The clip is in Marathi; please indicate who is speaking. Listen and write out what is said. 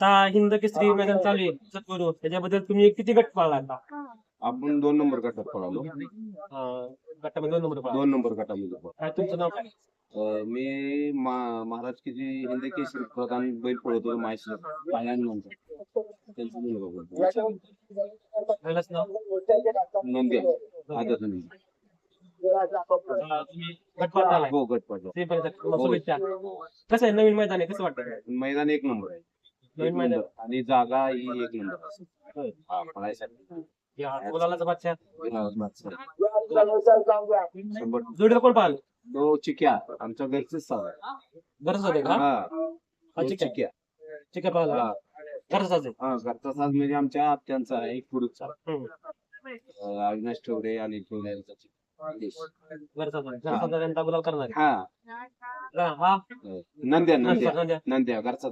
Speaker 1: आता हिंद केसरी मैदान चालू आहे. सद्गुरू त्याच्याबद्दल तुम्ही किती गट पाळला आता?
Speaker 2: आपण दोन नंबर गटात पळालो.
Speaker 1: अं, गटामध्ये दोन नंबर पाळला.
Speaker 2: दोन नंबर गटामध्ये पळालो.
Speaker 1: काय तुमचं नाव? काय
Speaker 2: अं, मी मा- महाराज की जी हिंद केसरी प्रधान बैल पळवतो माहिती पायान नंतर त्यांचा मुलगा बोलतो.
Speaker 1: पहिलंच नाव?
Speaker 2: नंद्या. आदत नंदी.
Speaker 1: अं, तुम्ही गट पाळला
Speaker 2: हो गट पडलो
Speaker 1: ते पण तुम्हाला शुभेच्छा. कसं आहे? नवीन मैदान आहे कसं वाटतं
Speaker 2: मैदान एक नंबर आहे. एक
Speaker 1: मैदान
Speaker 2: नंबर. आणि जागा ही एक नंबर. हा, पळायसाठी.
Speaker 1: बादशाह.
Speaker 2: शंभर.
Speaker 1: जोडीला कोण पाहिलं?
Speaker 2: तो चिक्या. आमच्या घरचेच साज आहे.
Speaker 1: गरज होते का?
Speaker 2: हा.
Speaker 1: चिक्या.
Speaker 2: चिक्या.
Speaker 1: ठीक आहे पाहिलं
Speaker 2: हा.
Speaker 1: गरज असेल
Speaker 2: हा घरचा साज म्हणजे आमच्या आत्यांचा एक पुरुषचा.
Speaker 1: हम्म.
Speaker 2: अं, अविनाश ठेवडे आणि ठेवडे यांचा चिक्या. देश.
Speaker 1: गरज असेल गरज त्यांचा गुलाब करणार आहे.
Speaker 2: हा. नंद्या नंद्या
Speaker 1: नंद्या.
Speaker 2: नंद्या. घरचा.